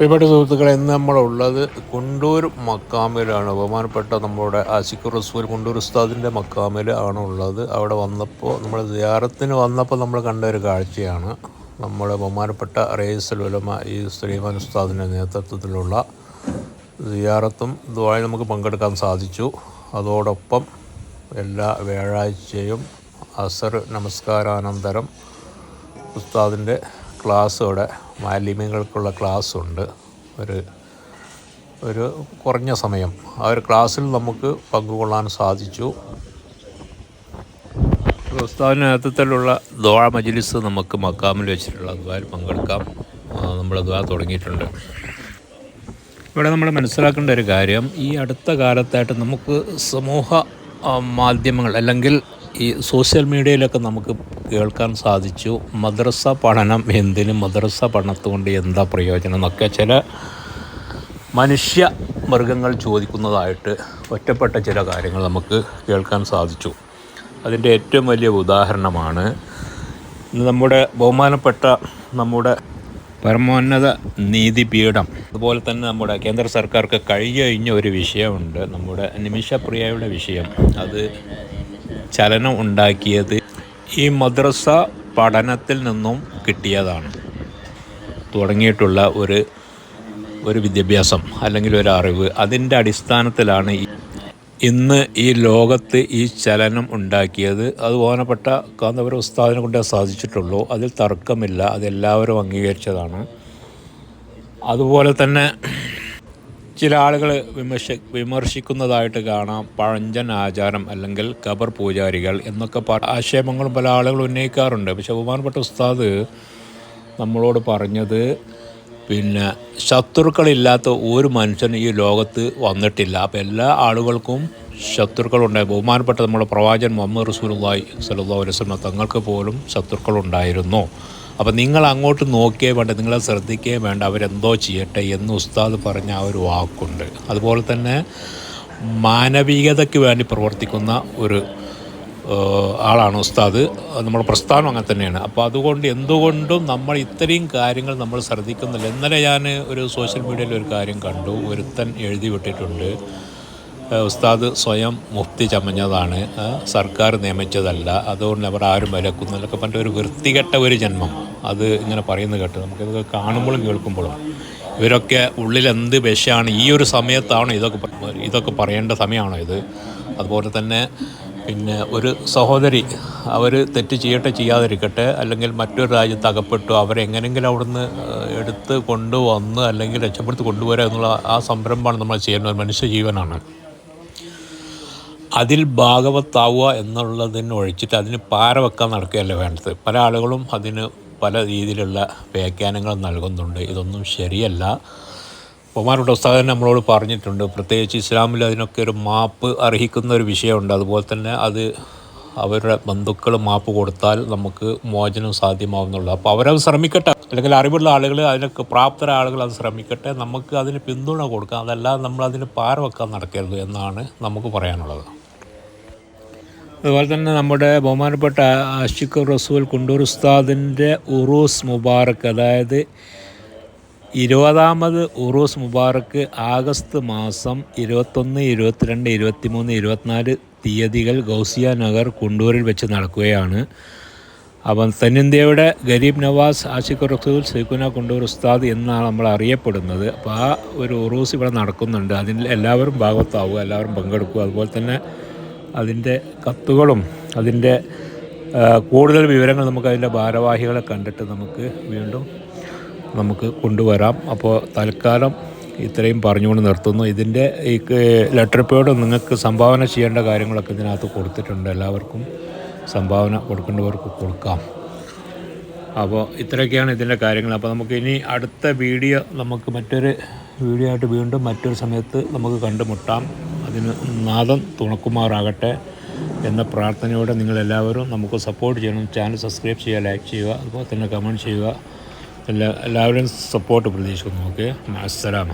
പ്രിയപ്പെട്ട സുഹൃത്തുക്കളെ ഇന്ന് നമ്മളുള്ളത് കുണ്ടൂർ മക്കാമിലാണ്. ബഹുമാനപ്പെട്ട നമ്മുടെ ആസിഖ് റസൂൽ കുണ്ടൂർ ഉസ്താദിന്റെ മക്കാമിൽ ആണ് ഉള്ളത് അവിടെ വന്നപ്പോൾ നമ്മൾ സിയാറത്തിന് വന്നപ്പോൾ നമ്മൾ കണ്ട ഒരു കാഴ്ചയാണ്. നമ്മുടെ ബഹുമാനപ്പെട്ട റേസൽ ഉലമ ഈ ശ്രീമാൻ ഉസ്താദിന്റെ നേതൃത്വത്തിലുള്ള സിയാറത്തും ഇതുമായി നമുക്ക് പങ്കെടുക്കാൻ സാധിച്ചു. അതോടൊപ്പം എല്ലാ വ്യാഴാഴ്ചയും അസർ നമസ്കാരാനന്തരം ഉസ്താദിന്റെ ക്ലാസ് അവിടെ മാലിന്യങ്ങൾക്കുള്ള ക്ലാസ് ഉണ്ട് ഒരു ഒരു കുറഞ്ഞ സമയം. ആ ഒരു ക്ലാസ്സിൽ നമുക്ക് പങ്കുകൊള്ളാൻ സാധിച്ചു. ഉസ്താദിന്റെ നേതൃത്വത്തിലുള്ള ദ്വാ മജ്ലിസ് നമുക്ക് മക്കാമിൽ വെച്ചിട്ടുള്ള ദ്വായിൽ പങ്കെടുക്കാം. നമ്മൾ ദ്വാ തുടങ്ങിയിട്ടുണ്ട്. ഇവിടെ നമ്മൾ മനസ്സിലാക്കേണ്ട ഒരു കാര്യം ഈ അടുത്ത കാലത്തായിട്ട് നമുക്ക് സമൂഹ മാധ്യമങ്ങൾ അല്ലെങ്കിൽ ഈ സോഷ്യൽ മീഡിയയിലൊക്കെ നമുക്ക് കേൾക്കാൻ സാധിച്ചു. മദ്രസ പഠനം എന്തിനും? മദ്രസ പഠനത്തുകൊണ്ട് എന്താ പ്രയോജനം? എന്നൊക്കെ ചില മനുഷ്യ മൃഗങ്ങൾ ചോദിക്കുന്നതായിട്ട് ഒറ്റപ്പെട്ട ചില കാര്യങ്ങൾ നമുക്ക് കേൾക്കാൻ സാധിച്ചു. അതിന്റെ ഏറ്റവും വലിയ ഉദാഹരണമാണ് നമ്മുടെ ബഹുമാനപ്പെട്ട നമ്മുടെ പരമോന്നത നീതിപീഠം അതുപോലെ തന്നെ നമ്മുടെ കേന്ദ്ര സർക്കാർക്ക് കഴിഞ്ഞ ഒരു വിഷയമുണ്ട്. നമ്മുടെ നിമിഷപ്രിയയുടെ വിഷയം. അത് ചലനം ഉണ്ടാക്കിയത് ഈ മദ്രസ പഠനത്തിൽ നിന്നും കിട്ടിയതാണ്. തുടങ്ങിയിട്ടുള്ള ഒരു ഒരു വിദ്യാഭ്യാസം അല്ലെങ്കിൽ ഒരു അറിവ് അതിന്റെ അടിസ്ഥാനത്തിലാണ് ഇന്ന് ഈ ലോകത്ത് ഈ ചലനം ഉണ്ടാക്കിയത്. അത് ബഹുമാനപ്പെട്ട കാന്തപുരം ഉസ്താദിനെ കൊണ്ടേ സാധിച്ചിട്ടുള്ളൂ. അതിൽ തർക്കമില്ല. അതെല്ലാവരും അംഗീകരിച്ചതാണ്. അതുപോലെ തന്നെ ചില ആളുകൾ വിമർശ വിമർശിക്കുന്നതായിട്ട് കാണാം. പഴഞ്ചൻ ആചാരം അല്ലെങ്കിൽ കബർ പൂജാരികൾ എന്നൊക്കെ പല ആക്ഷേപങ്ങളും പല ആളുകൾ ഉന്നയിക്കാറുണ്ട്. പക്ഷെ ബഹുമാനപ്പെട്ട ഉസ്താദ് നമ്മളോട് പറഞ്ഞത് പിന്നെ ശത്രുക്കളില്ലാത്ത ഒരു മനുഷ്യൻ ഈ ലോകത്ത് വന്നിട്ടില്ല. അപ്പോൾ എല്ലാ ആളുകൾക്കും ശത്രുക്കളുണ്ടായി. ബഹുമാനപ്പെട്ട നമ്മുടെ പ്രവാചൻ മുഹമ്മദ് റസൂലുള്ളാഹി സ്വല്ലല്ലാഹു അലൈഹി വസല്ലം തങ്ങൾക്ക് പോലും ശത്രുക്കളുണ്ടായിരുന്നു. അപ്പോൾ നിങ്ങൾ അങ്ങോട്ട് നോക്കിയേ വേണ്ട നിങ്ങളെ ശ്രദ്ധിക്കുകയും വേണ്ട അവരെന്തോ ചെയ്യട്ടെ എന്ന് ഉസ്താദ് പറഞ്ഞ ആ ഒരു വാക്കുണ്ട്. അതുപോലെ തന്നെ മാനവികതയ്ക്ക് വേണ്ടി പ്രവർത്തിക്കുന്ന ഒരു ആളാണ് ഉസ്താദ്. നമ്മുടെ പ്രസ്ഥാനം അങ്ങനെ തന്നെയാണ്. അപ്പോൾ അതുകൊണ്ട് എന്തുകൊണ്ടും നമ്മൾ ഇത്രയും കാര്യങ്ങൾ നമ്മൾ ശ്രദ്ധിക്കുന്നില്ല. ഇന്നലെ ഞാൻ ഒരു സോഷ്യൽ മീഡിയയിൽ ഒരു കാര്യം കണ്ടു. ഒരുത്തൻ എഴുതി വിട്ടിട്ടുണ്ട്. ഉസ്താദ് സ്വയം മുഫ്തി ചമഞ്ഞതാണ്. സർക്കാർ നിയമിച്ചതല്ല. അതുകൊണ്ട് അവർ ആരും വിലക്കുന്നില്ലൊക്കെ പറഞ്ഞ ഒരു വൃത്തികെട്ട ഒരു ജന്മം. അത് ഇങ്ങനെ പറയുന്നത് കേട്ട് നമുക്കിതൊക്കെ കാണുമ്പോഴും കേൾക്കുമ്പോഴും. ഇവരൊക്കെ ഉള്ളിൽ എന്ത് വിഷമാണ് ഈ ഒരു സമയത്താണോ ഇതൊക്കെ ഇതൊക്കെ പറയേണ്ട സമയമാണോ ഇത്? അതുപോലെ തന്നെ പിന്നെ ഒരു സഹോദരി അവർ തെറ്റ് ചെയ്യട്ടെ ചെയ്യാതിരിക്കട്ടെ അല്ലെങ്കിൽ മറ്റൊരു രാജ്യത്ത് അകപ്പെട്ടു അവരെങ്ങനെങ്കിലും അവിടുന്ന് എടുത്ത് കൊണ്ടുവന്ന് അല്ലെങ്കിൽ രക്ഷപ്പെടുത്തി കൊണ്ടുവരിക എന്നുള്ള ആ സംരംഭമാണ് നമ്മൾ ചെയ്യുന്ന ഒരു മനുഷ്യ ജീവനാണ്. അതിൽ ഭാഗവത്താവുക എന്നുള്ളതിന് ഒഴിച്ചിട്ട് അതിന് പാര വെക്കാൻ നടക്കുകയല്ല വേണ്ടത്. പല ആളുകളും അതിന് പല രീതിയിലുള്ള വ്യാഖ്യാനങ്ങൾ നൽകുന്നുണ്ട്. ഇതൊന്നും ശരിയല്ല. ഒമാരുടെ ഉസ്താദൻ നമ്മളോട് പറഞ്ഞിട്ടുണ്ട് പ്രത്യേകിച്ച് ഇസ്ലാമിൽ അതിനൊക്കെ ഒരു മാപ്പ് അർഹിക്കുന്ന ഒരു വിഷയമുണ്ട്. അതുപോലെ തന്നെ അത് അവരുടെ ബന്ധുക്കൾ മാപ്പ് കൊടുത്താൽ നമുക്ക് മോചനം സാധ്യമാവുന്നുള്ളൂ. അപ്പോൾ അവരത് ശ്രമിക്കട്ടെ. അല്ലെങ്കിൽ അറിവുള്ള ആളുകൾ അതിനൊക്കെ പ്രാപ്തരായ ആളുകൾ അത് ശ്രമിക്കട്ടെ. നമുക്ക് അതിന് പിന്തുണ കൊടുക്കാം. അതല്ലാതെ നമ്മൾ അതിന് പാരവെക്കാൻ നടക്കരുത് എന്നാണ് നമുക്ക് പറയാനുള്ളത്. അതുപോലെ തന്നെ നമ്മുടെ ബഹുമാനപ്പെട്ട ആഷിഖ് റസൂൽ കുണ്ടൂർ ഉസ്താദിന്റെ ഉറൂസ് മുബാറക്ക് അതായത് ഇരുപതാമത് ഉറൂസ് മുബാറക്ക് ആഗസ്റ്റ് മാസം ഇരുപത്തൊന്ന് ഇരുപത്തിരണ്ട് ഇരുപത്തിമൂന്ന് ഇരുപത്തിനാല് തീയതികൾ ഗൗസിയ നഗർ കുണ്ടൂരിൽ വെച്ച് നടക്കുകയാണ്. അപ്പം തെന്നിന്ത്യയുടെ ഗരീബ് നവാസ് ആഷിഖ് റസൂൽ സൈക്കുന കുണ്ടൂർ ഉസ്താദ് എന്നാണ് നമ്മൾ അറിയപ്പെടുന്നത്. അപ്പോൾ ആ ഒരു ഉറൂസ് ഇവിടെ നടക്കുന്നുണ്ട്. അതിൽ എല്ലാവരും ഭാഗത്താവുക എല്ലാവരും പങ്കെടുക്കുക. അതുപോലെ തന്നെ അതിന്റെ കത്തുകളും അതിന്റെ കൂടുതൽ വിവരങ്ങൾ നമുക്ക് അതിന്റെ ഭാരവാഹികളെ കണ്ടിട്ട് നമുക്ക് വീണ്ടും നമുക്ക് കൊണ്ടുവരാം. അപ്പോൾ തൽക്കാലം ഇത്രയും പറഞ്ഞുകൊണ്ട് നിർത്തുന്നു. ഇതിന്റെ ഈ ലെറ്റർ പേഡ് നിങ്ങൾക്ക് സംഭാവന ചെയ്യേണ്ട കാര്യങ്ങളൊക്കെ ഇതിനകത്ത് കൊടുത്തിട്ടുണ്ട്. എല്ലാവർക്കും സംഭാവന കൊടുക്കേണ്ടവർക്ക് കൊടുക്കാം. അപ്പോൾ ഇത്രയൊക്കെയാണ് ഇതിന്റെ കാര്യങ്ങൾ. അപ്പോൾ നമുക്ക് ഇനി അടുത്ത വീഡിയോ നമുക്ക് മറ്റൊരു വീഡിയോ ആയിട്ട് വീണ്ടും മറ്റൊരു സമയത്ത് നമുക്ക് കണ്ടുമുട്ടാം. അതിന് നാഥൻ തുണക്കുമാറാകട്ടെ എന്ന പ്രാർത്ഥനയോടെ നിങ്ങളെല്ലാവരും നമുക്ക് സപ്പോർട്ട് ചെയ്യണം. ചാനൽ സബ്സ്ക്രൈബ് ചെയ്യുക ലൈക്ക് ചെയ്യുക അതുപോലെ തന്നെ കമന്റ് ചെയ്യുക. എല്ലാ എല്ലാവരും സപ്പോർട്ട് പ്രതീക്ഷിക്കുന്നു. ഓക്കെ അസ്സലാമ